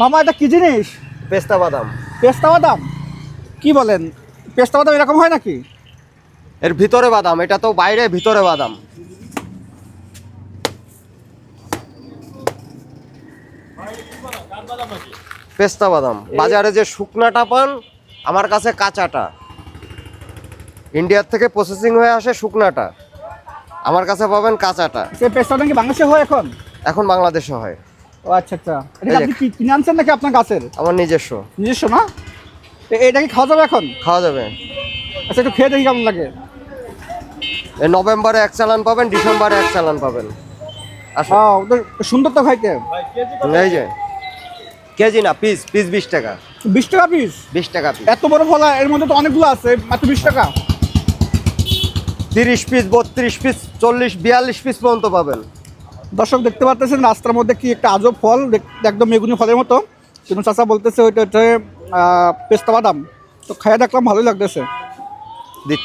মামা এটা কি জিনিস? পেস্তা বাদাম। পেস্তা বাদাম? কি বলেন? পেস্তা বাদাম এরকম হয় নাকি? এর ভিতরে বাদাম এটা তো বাইরে ভিতরে বাদাম। পেস্তা বাদাম। বাজারে যে শুকনাটা পান আমার কাছে কাঁচাটা। ইন্ডিয়ার থেকে প্রসেসিং হয়ে আসে শুকনাটা। আমার কাছে পাবেন কাঁচাটা। সে পেস্তা বাদাম কি বাংলাদেশে হয় এখন? এখন বাংলাদেশে হয়। ও আচ্ছা আচ্ছা। এটা আপনি কি কিনে আনছেন নাকি আপনার গাছের? আমার নিজস্ব। নিজস্ব না? এটা কি খাওয়া যাবে এখন? খাওয়া যাবে। আচ্ছা একটু খেয়ে দেখি কেমন লাগে। নভেম্বরে এক চালান পাবেন ডিসেম্বরে এক চালান পাবেন। ওদের সুন্দর তো খাইতে। এই যে কেজি না পিস পিস বিশ টাকা। বিশ টাকা পিস? বিশ টাকা পিস। এত বড় ফলা এর মধ্যে তো অনেকগুলো আছে মাত্র বিশ টাকা। তিরিশ পিস বত্রিশ পিস চল্লিশ বিয়াল্লিশ পিস পর্যন্ত পাবেন। দর্শক দেখতে পাচ্ছেন রাস্তার মধ্যে কি একটা আজব ফল একদম মেগুনি ফলের মতো। কিন্তু চাষা বলতেছে ওইটা হচ্ছে পেস্তা বাদাম। তো খাইয়া দেখলাম, ভালোই লাগতেছে। দিচ্ছি।